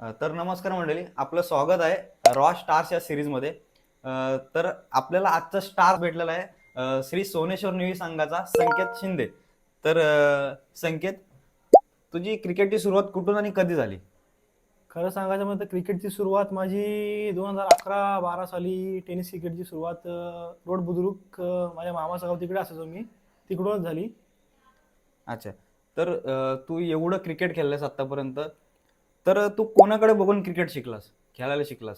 तर नमस्कार मंडळी आपलं स्वागत आहे रॉ स्टार्स या सिरीजमध्ये. तर आपल्याला आजचा स्टार भेटलेला आहे श्री सोनेश्वर निवी संघाचा संकेत शिंदे. तर संकेत तुझी क्रिकेटची सुरुवात कुठून आणि कधी झाली? खरं सांगायचं म्हणजे क्रिकेटची सुरुवात माझी दोन हजार अकरा बारा साली टेनिस क्रिकेटची सुरुवात रोड बुद्रुक माझ्या मामाचं गाव तिकडे असायचो मी तिकडूनच झाली. अच्छा. तर तू एवढं क्रिकेट खेळलास आतापर्यंत तर तू कोणाकडे बघून क्रिकेट शिकलास? खेळायला शिकलास?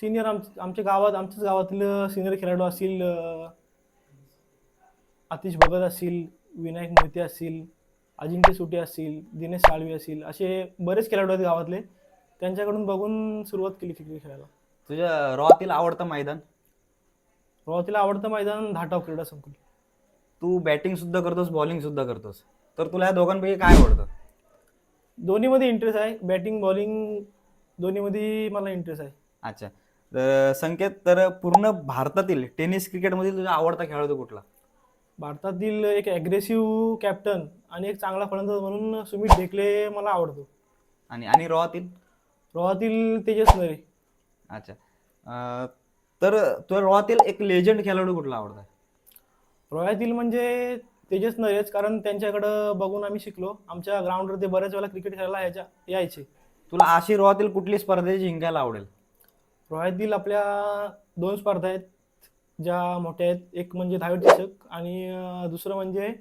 सिनियर आम आमच्या गावात आमच्याच गावातील सिनियर खेळाडू असतील अं, आतिश भगत असतील विनायक मोहिते असतील अजिंक्य सुटे असतील दिनेश साळवी असतील असे बरेच खेळाडू आहेत गावातले. त्यांच्याकडून बघून सुरुवात केली क्रिकेट खेळायला. तुझ्या रॉतील आवडतं मैदान? सुरुवातीला आवडतं मैदान धाटाव क्रीडा संकुल. तू बॅटिंग सुद्धा करतोस बॉलिंग सुद्धा करतोस. तर तुला या दोघांपैकी काय आवडतं? दोन्हीमध्ये इंटरेस्ट आहे. बॅटिंग बॉलिंग दोन्हीमध्ये मला इंटरेस्ट आहे. अच्छा. तर संकेत तर पूर्ण भारतातील टेनिस क्रिकेटमधील तुझा आवडता खेळाडू कुठला? भारतातील एक ॲग्रेसिव्ह कॅप्टन आणि एक चांगला फलंदाज म्हणून सुमित ढेकले मला आवडतो. आणि आणि रॉतील रोहातील तेजस नरे. अच्छा. अं, तर तुला रॉतील एक लेजंड खेळाडू कुठला आवडता रोह्यातील म्हणजे तेजस नरेच कारण त्यांच्याकडं बघून आम्ही शिकलो. आमच्या ग्राउंडवर ते बऱ्याच वेळा क्रिकेट खेळायला यायच्या यायचे. तुला अशी रॉतील कुठली स्पर्धेची जिंकायला आवडेल? रोह्यातील आपल्या दोन स्पर्धा आहेत. ज्या मोठ्या आहेत. एक म्हणजे दहावी चषक आणि अं, दुसरं म्हणजे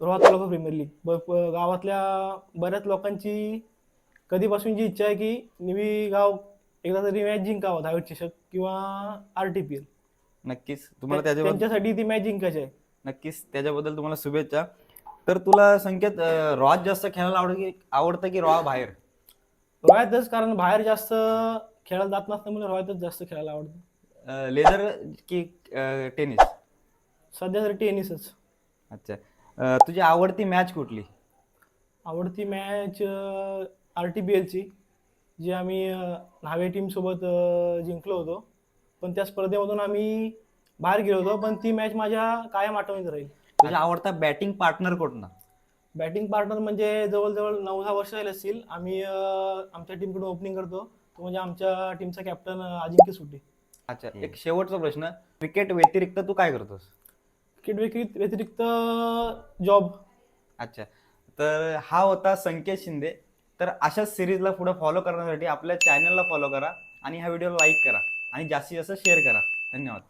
रोहा तालुका प्रीमियर लीग. ब ब- गावातल्या बऱ्याच लोकांची कधीपासूनची इच्छा आहे की निवी गाव एकदा तरी मॅच जिंकावं दहावी चषक किंवा आर टी पी एल नक्कीच. तुम्हाला त्याच्याबद्दल त्यांच्यासाठी ती मॅच जिंकायची आहे. नक्कीच त्याच्याबद्दल तुम्हाला शुभेच्छा. तर तुला संकेत रॉज जास्त खेळायला आवड की आवडतं की रॉ बाहेर? रोह्यातच कारण बाहेर जास्त खेळायला जात नसल्यामुळे रोह्यातच जास्त खेळायला आवडतं. लेदर की टेनिस? सध्या तरी टेनिसच. अच्छा. तुझी आवडती मॅच कुठली? आवडती मॅच आर टी बी एलची जी आम्ही न्हावे टीमसोबत जिंकलो होतो. पण त्या स्पर्धेमधून आम्ही बाहेर गेलो होतो पण ती मॅच माझ्या कायम आठवणीत राहील. तुझा आवडता बॅटिंग पार्टनर कोणता? बॅटिंग पार्टनर म्हणजे जवळजवळ नऊ दहा वर्ष झाले असतील. आम्ही अं, आमच्या टीमकडून ओपनिंग करतो. तो म्हणजे आमच्या टीमचा कॅप्टन अजिंक्य सुट्टी अच्छा एक शेवटचा प्रश्न. क्रिकेट व्यतिरिक्त तू काय करतोस? क्रिकेट व्यतिरिक्त व्यतिरिक्त जॉब अच्छा. तर हा होता संकेत शिंदे. तर अशाच सिरीजला पुढे फॉलो करण्यासाठी आपल्या चॅनलला फॉलो करा आणि हा व्हिडिओ लाईक करा. आणि जास्तीत जास्त शेअर करा. धन्यवाद.